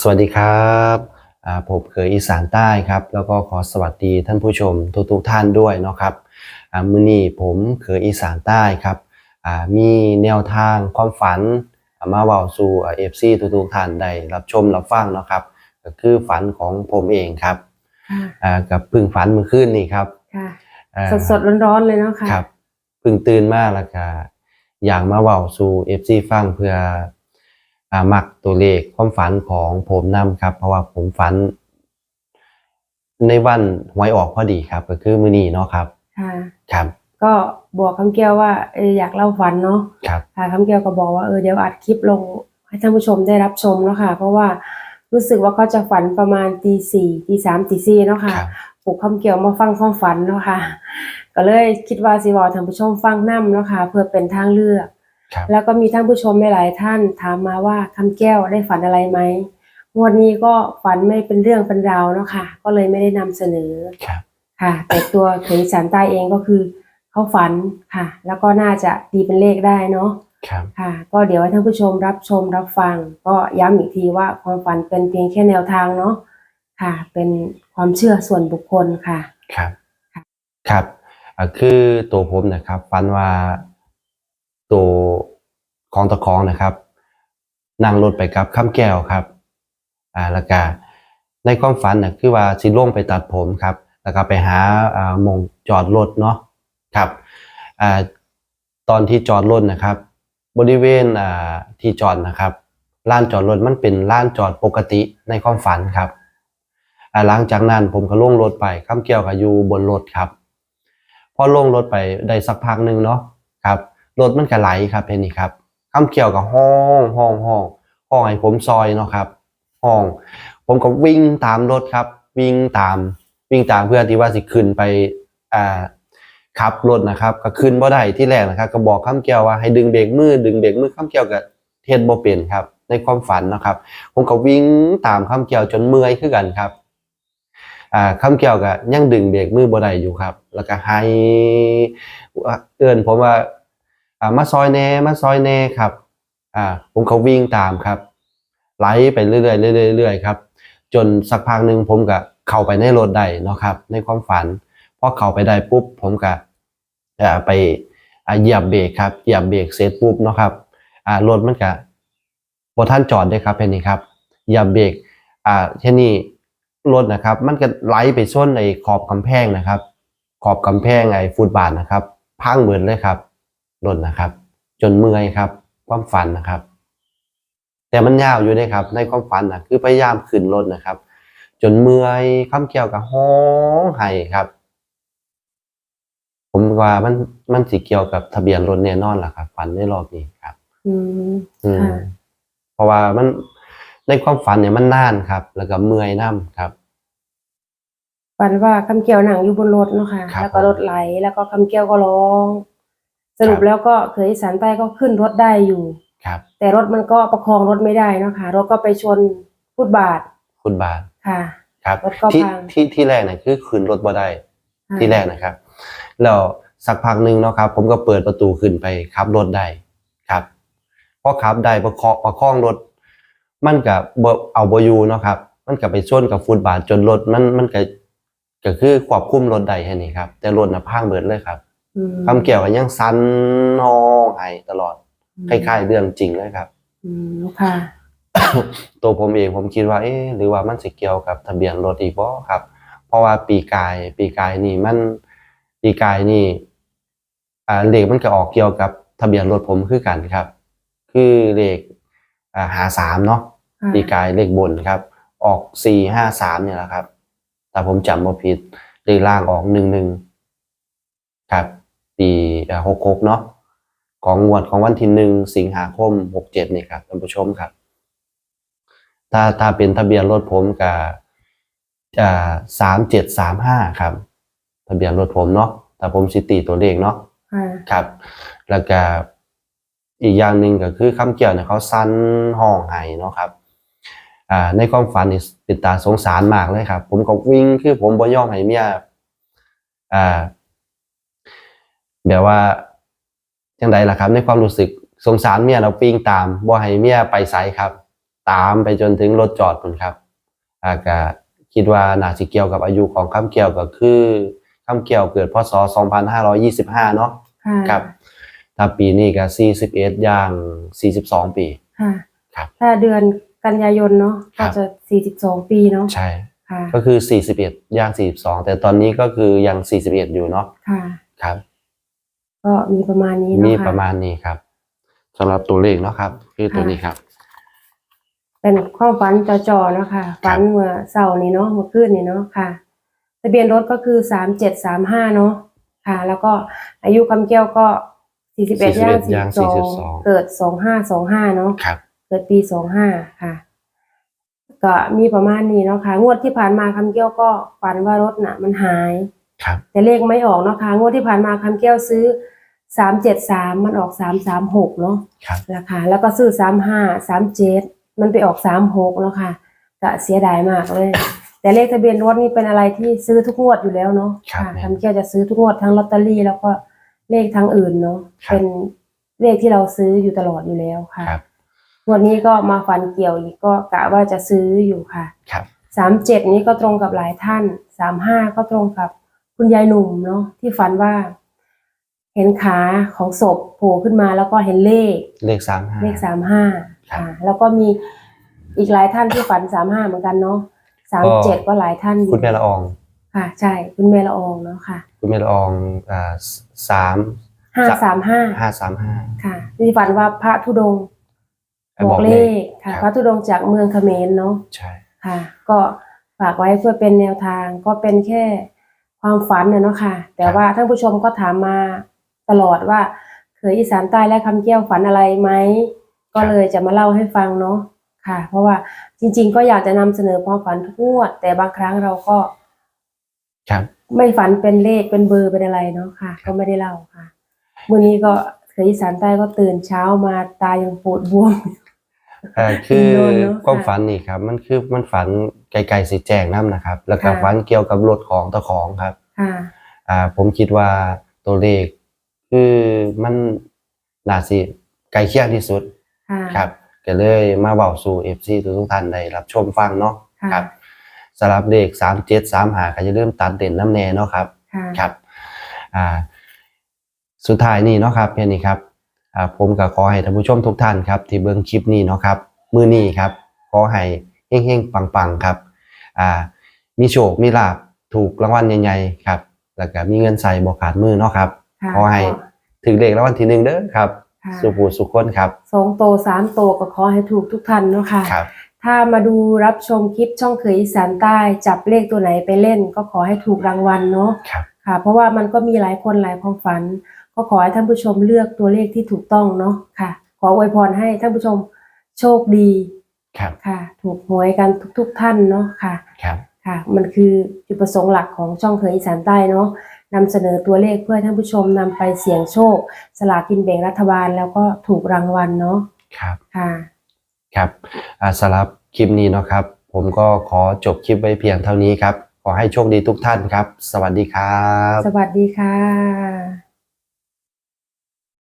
สวัสดีครับอ่าผมเคยอีสานใต้ครับ แล้วก็ขอสวัสดีท่านผู้ชมทุกๆท่านด้วยเนาะครับอ่ามื้อนี้ผมเคยอีสานใต้ครับอ่ามีแนวทางความฝันอ่ามาเว้าสู่เอฟซีทุกๆท่านได้รับชมรับฟังเนาะครับก็คือฝันของผมเองครับค่ะอ่ากับเพึ่งฝันเมื่อคืนนี่ครับค่ะอ่าสดสดร้อนร้อนๆเลยเนาะค่ะครับเพึ่งตื่นมาแล้วก็อยากมาเว้าสู่เอฟซีฟังเพื่ออ่า มักตัวเลขความฝันของผมนํครับ เพราะว่าผมฝัน ในวันหวยออกพอดีครับ ก็คือมื้อนี้เนาะครับค่ะครับ ก็บอกคำแก้วว่าเอออยากเล่าฝันเนาะครับค่ะคำแก้วก็บอกว่าเออเดี๋ยวอัดคลิปลงให้ท่านผู้ชมได้รับชมเนาะค่ะ เพราะว่ารู้สึกว่าเขาจะฝันประมาณตีสี่ตีสามตีสี่เนาะค่ะครับปลุกคำเกี่ยวมาฟังความฝันเนาะค่ะ ก็เลยคิดว่าสิบอกท่านผู้ชมฟังนํเนาะค่ะเพื่อเป็นทางเลือกครับ แล้วก็มีท่านผู้ชมหลายๆท่านถามมาว่าคำแก้วได้ฝันอะไรไหมงวดนี้ก็ฝันไม่เป็นเรื่องเป็นราวเนาะค่ะ ก็เลยไม่ได้นำเสนอครับค่ะ แต่ตัวเขยสารใต้เองก็คือเขาฝันค่ะ แล้วก็น่าจะตีเป็นเลขได้เนาะครับค่ะ ก็เดี๋ยวให้ท่านผู้ชมรับชมรับฟัง ก็ย้ำอีกทีว่าความฝันเป็นเพียงแค่แนวทางเนาะค่ะ เป็นความเชื่อส่วนบุคคลค่ะ ครับค่ะครับอ่าคือตัวผมนะครับ ฝันว่า ตัวของตะคองนะครับนั่งรถไปกับข้ามแก้วครับอ่าแล้วก็ในความฝันน่ะคือว่าสิล่งไปตัดผมครับ แล้วก็ไปหาอ่ามงจอดรถเนาะครับอ่าตอนที่จอดรถนะครับ บริเวณอ่าที่จอดนะครับลานจอดรถมันเป็นลานจอดปกติในความฝันครับอ่าหลังจากนั้นผมก็ล่งรถไปข้ามแก้วก็อยู่บนรถครับพอล่งรถไปได้สักพักหนึ่งเนาะครับ รถมันก็ไหลครับเห็นนี่ครับข้ามเกี่ยวกับห้องห้องห้องห้องให้ผมซอยเนาะครับห้อง ผมก็วิ่งตามรถครับ วิ่งตามวิ่งตามเพื่อที่ว่าสิขึ้นไปอ่าขับรถนะครับ ก็ขึ้นบ่ได้ที่แรกนะครับ ก็บอกข้ามเกี่ยวว่าให้ดึงเบรกมือดึงเบรกมือข้ามเกี่ยวกับเทศบ่เป็นครับ ในความฝันนะครับ ผมก็วิ่งตามข้ามเกี่ยวจนเมื่อยคือกันครับอ่าคำเกี่ยวกับยังดึงเบรกมือบ่ได้อยู่ครับ แล้วก็ให้เอื้อนผมว่า อ่ามาซอยแน่มาซอยแน่ครับอ่าผมก็วิ่งตามครับไหลไปเรื่อยๆเรื่อยๆครับ จนสักพักหนึ่งผมก็เข้าไปในรถได้เนาะครับ ในความฝันพอเข้าไปได้ปุ๊บผมก็ไปเหยียบเบรกครับเหยียบเบรกเสร็จปุ๊บเนาะครับรถมันก็บท่านจอดได้ครับเห็นนี่ครับเหยียบเบรกอ่าเช่นี้รถนะครับ มันก็ไหลไปส้นในขอบกำแพงนะครับ ขอบกำแพงไอ้ฟุตบาทนะครับ พังเหมือนเลยครับ รถนะครับ จนเมื่อยครับ ความฝันนะครับ แต่มันยาวอยู่ด้วยครับ ในความฝันนะคือพยายามขึ้นรถนะครับ จนเมื่อยข้ามเกี่ยวกับห้องไห้ครับ ผมว่ามันมันสิเกี่ยวกับทะเบียนรถแน่นอนล่ะครับฝันในรอบนี้ครับ อืมอืมค่ะเพราะว่ามันในความฝันเนี่ยมันนานครับ แล้วก็เมื่อยน้ำครับฝันว่าคำเกี่ยวหนังอยู่บนรถเนาะค่ะ ครับแล้วก็รถไหล แล้วก็คำเกี่ยวก็ร้อง สรุปครับแล้วก็เคยอีสานใต้ก็ขึ้นรถได้อยู่ ครับ แต่รถมันก็ประคองรถไม่ได้เนาะค่ะรถก็ไปชนฟุตบาทคุณบาทค่ะครับรถก็ที่พัง ที่ที่แรกเนี่ยคือขึ้นรถบ่ได้ค่ะที่แรกนะครับแล้วสักพักหนึ่งเนาะครับ ผมก็เปิดประตูขึ้นไปขับรถได้ครับพอขับได้ประคองประคองรถ มันกับเอาบอยู่เนาะครับ มันกับไปชนกับฟุตบาทจนรถมันมันก็ก็คือควบคุมรถได้แค่นี้ครับ แต่รถน่ะพังเบิดเลยครับอืม คำเกี่ยวกันยังสั้นห้องไห้ตลอดคล้ายๆเรื่องจริงเลยครับอืมค่ะตัวผมเองผมคิดว่า เอ๊ะหรือว่ามันสิเกี่ยวกับทะเบียนรถอีกบ่ครับ เพราะว่าปีกาย ปีกายนี่มันปีกายนี่อ่าเลขมันก็ออกเกี่ยวกับทะเบียนรถผมคือกันครับ คือเลขอ่าหาสามเนาะค่ะปีกายเลขบนครับ ออกสี่ห้าสามเนี่ยแหละครับ แต่ผมจำบ่ผิดเลขล่างออกหนึ่งหนึ่งครับ ปีหกหกเนาะของงวดของวันที่หนึ่งสิงหาคมหกเจ็ดนี่ครับท่านผู้ชมครับ ถ้าถ้าเป็นทะเบียนรถผมกับอ่าสามเจ็ดสามห้าครับ ทะเบียนรถผมเนาะแต่ผมสิตีตัวเลขเนาะค่ะครับ แล้วก็อีกอย่างหนึ่งก็คือคำเกี่ยวเนี่ยเขาสั้นห้องไห้เนาะครับอ่าในความฝันนี่เป็นตาสงสารมากเลยครับ ผมก็วิ่งคือผมบ่ยอมให้เมียอ่า แบบว่าจังใดล่ะครับ ในความรู้สึกสงสารเมียเราปิ้งตามบ่ให้เมียไปไสครับ ตามไปจนถึงรถจอดพุ่นครับอาก็คิดว่าน่าสิเกี่ยวกับอายุของคำแก้วก็คือคำแก้วเกิดพศ 2525 เนาะค่ะครับถ้าปีนี้ก็41ย่าง 42 ปีค่ะครับถ้าเดือนกันยายนเนาะครัก็บจะสี่สิบสองปีเนาะใช่ค่ะก็คือ 41ย่าง 42 แต่ตอนนี้ก็คือยัง 41 อยู่เนาะค่ะครับ ก็มีประมาณนี้เนาะมีค่ะประมาณนี้ครับสำหรับตัวเลขเนาะครับ คือตัวนี้ครับ เป็นความฝันจอๆเนาะค่ะฝันเมื่อเสาร์นี้เนาะเมื่อคืนนี้เนาะค่ะ ทะเบียนรถก็คือสามเจ็ดสามห้าเนาะค่ะ แล้วก็อายุคำแก้วก็สี่สิบเอ็ดย่าง41ย่างสี่สอง42 เกิดสองห้าสองห้าเนาะครับ เกิดปีสองห้าค่ะ ก็มีประมาณนี้เนาะค่ะ งวดที่ผ่านมาคำแก้วก็ฝันว่ารถน่ะ มันหาย ครับ แต่เลขไม่ออกเนาะค่ะงวดที่ผ่านมาคำแก้วซื้อ สามเจ็ดสามมันออกสามสามหกเนาะครับ ราคาแล้วก็ซื้อสามห้าสามเจ็ดมันไปออกสามหกเนาะค่ะก็เสียดายมากเลย แต่เลขทะเบียนรถนี่เป็นอะไรที่ซื้อทุกงวดอยู่แล้วเนาะครับค่ะแม่คำแก้วจะซื้อทุกงวดทั้งลอตเตอรี่แล้วก็เลขทางอื่นเนาะครับเป็นเลขที่เราซื้ออยู่ตลอดอยู่แล้วค่ะครับงวดนี้ก็มาฟันเกี่ยวอีกก็กะว่าจะซื้ออยู่ค่ะครับสามเจ็ดนี้ก็ตรงกับหลายท่านสามห้าก็ตรงกับคุณยายหนุ่มเนาะที่ฝันว่า เห็นขาของศพโผล่ขึ้นมาแล้วก็เห็นเลข เลข35เลขสามห้าครับค่ะแล้วก็มีอีกหลายท่านที่ฝันสามห้าเหมือนกันเนาะสามเจ็ดก็หลายท่านอยู่คุณแม่ละออง ค่ะ ใช่คุณเมละอองเนาะค่ะคุณแม่ละอองอ่าสามห้าสามห้าห้าสามห้า ค่ะที่ฝันว่าพระธุดงค์บอกเลขค่ะพระธุดงค์จากเมืองเขมรเนาะ ใช่ ค่ะก็ฝากไว้เพื่อเป็นแนวทางก็เป็นแค่ความฝันนะเนาะค่ะ แต่ว่าท่านผู้ชมก็ถามมา ตลอดว่าเคยอีสานใต้และคำแก้วฝันอะไรไหมก็เลยจะมาเล่าให้ฟังเนาะค่ะ เพราะว่าจริง ๆ ก็อยากจะนำเสนอความฝันทุกงวด แต่บางครั้งเราก็ ครับ ไม่ฝันเป็นเลขเป็นเบอร์เป็นอะไรเนาะค่ะ ก็ไม่ได้เล่าค่ะวันนี้ก็เคยอีสานใต้ก็ตื่นเช้ามาตายังปวดบวมเอ่อคือโดนเนอะความค่ะฝันนี่ครับ มันคือมันฝันไกลๆสิแจ้งน้ำนะครับ แล้วก็ค่ะฝันเกี่ยวกับรถของตะของครับค่ะอ่าผมคิดว่าตัวเลข คือมันน่าสิใกล้เคียงที่สุดค่ะครับก็เลยมาเบาสู่ FC ทุกๆท่านได้รับชมฟังเนาะค่ะครับสำหรับเลขสามเจ็ดสามหาก็จะเริ่มตัดเด่นน้ำแน่เนาะครับค่ะครับอ่าสุดท้ายนี่เนาะครับเพียงนี้ครับอ่าผมก็ขอให้ท่านผู้ชมทุกท่านครับ ที่เบิ่งคลิปนี้เนาะครับมือนี้ครับขอให้เฮงๆปังๆครับอ่ามีโชคมีลาบถูกรางวัลใหญ่ๆครับ แล้วก็มีเงินใส่บ่ขาดมือเนาะครับค่ะ ขอให้ถึงเลขรางวัลที่หนึ่งเด้อครับค่ะสุภูสุขคนครับสองโตสามโตก็ขอให้ถูกทุกท่านเนาะค่ะครับถ้ามาดูรับชมคลิปช่องเคยอีสานใต้จับเลขตัวไหนไปเล่น ก็ขอให้ถูกรางวัลเนาะครับค่ะ เพราะว่ามันก็มีหลายคนหลายความฝัน ก็ขอให้ท่านผู้ชมเลือกตัวเลขที่ถูกต้องเนาะค่ะ ขออวยพรให้ท่านผู้ชมโชคดีครับค่ะ ถูกหวยกันทุก ๆ ท่านเนาะค่ะครับค่ะ มันคือจุดประสงค์หลักของช่องเคยอีสานใต้เนาะ นำเสนอตัวเลขเพื่อให้ท่านผู้ชมนำไปเสี่ยงโชค สลากกินแบ่งรัฐบาลแล้วก็ถูกรางวัลเนาะครับค่ะครับอ่าสำหรับคลิปนี้เนาะครับ ผมก็ขอจบคลิปไว้เพียงเท่านี้ครับ ขอให้โชคดีทุกท่านครับ สวัสดีครับ สวัสดีค่ะ